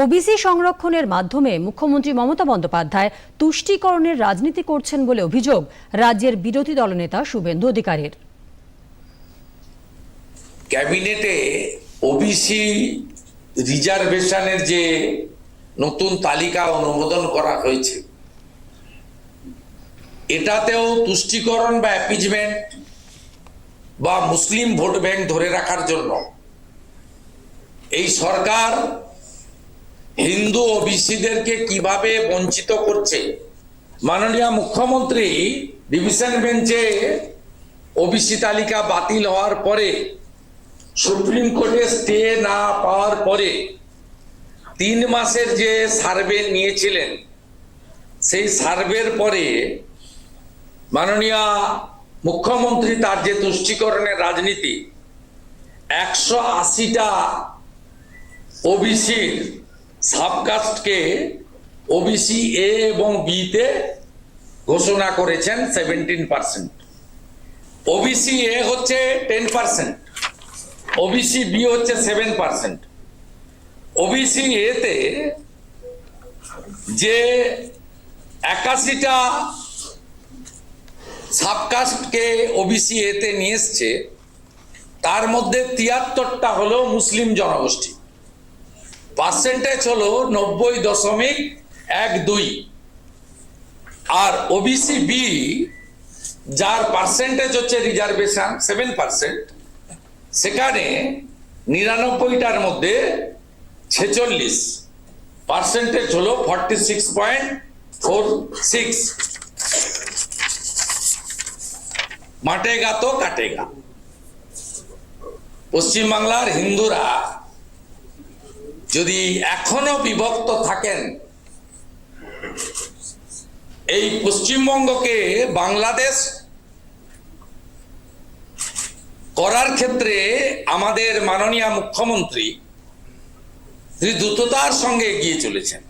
OBC সংরক্ষণের মাধ্যমে মুখ্যমন্ত্রী মমতা বন্দ্যোপাধ্যায় তুষ্টিকরণের রাজনীতি করছেন বলে অভিযোগ রাজ্যের বিরোধী দলনেতা শুভেন্দু অধিকারীর। ক্যাবিনেটে ওবিসি রিজার্ভেশনের যে নতুন তালিকা অনুমোদন করা হয়েছে, এটাতেও তুষ্টিকরণ বা অ্যাপিজমেন্ট বা মুসলিম ভোট ব্যাংক ধরে রাখার জন্য এই সরকার হিন্দু ওবিসিদেরকে কীভাবে বঞ্চিত করছে? মাননীয় মুখ্যমন্ত্রী ডিভিশন বেঞ্চে ওবিসি তালিকা বাতিল হওয়ার পরে, সুপ্রিম কোর্টে স্টে না পাওয়ার পরে, তিন মাসের যে সার্ভে নিয়েছিলেন, সেই সার্ভের পরে মাননীয় মুখ্যমন্ত্রী তার যে তুষ্টিকরণের রাজনীতি, একশো আশিটা ওবিসির সাবকাস্টকে ওবিসি এ এবং বিতে ঘোষণা করেছেন সেভেন্টিন পার্সেন্ট। ওবিসি এ হচ্ছে টেন পার্সেন্ট। ওবিসি বি হচ্ছে সেভেন পার্সেন্ট। ওবিসি এতে যে একাশিটা সাবকাস্টকে ওবিসি এতে নিয়ে এসছে, তার মধ্যে তিয়াত্তরটা হলো মুসলিম জনগোষ্ঠী। পার্সেন্টেজ হলো নব্বই দশমিক এক দুই। আর ওবিসি বি যার পার্সেন্টেজ হচ্ছে রিজার্ভেশন সেভেন পার্সেন্ট সেখানে নিরানব্বইটার মধ্যে ছেচল্লিশ। পার্সেন্টেজ হলো forty six point four six মাটেগা তো কাটেগা। পশ্চিমবাংলার হিন্দুরা যদি এখনও বিভক্ত থাকেন, এই পশ্চিমবঙ্গকে বাংলাদেশ করার ক্ষেত্রে আমাদের মাননীয় মুখ্যমন্ত্রী, তিনি দ্রুততার সঙ্গে এগিয়ে চলেছেন।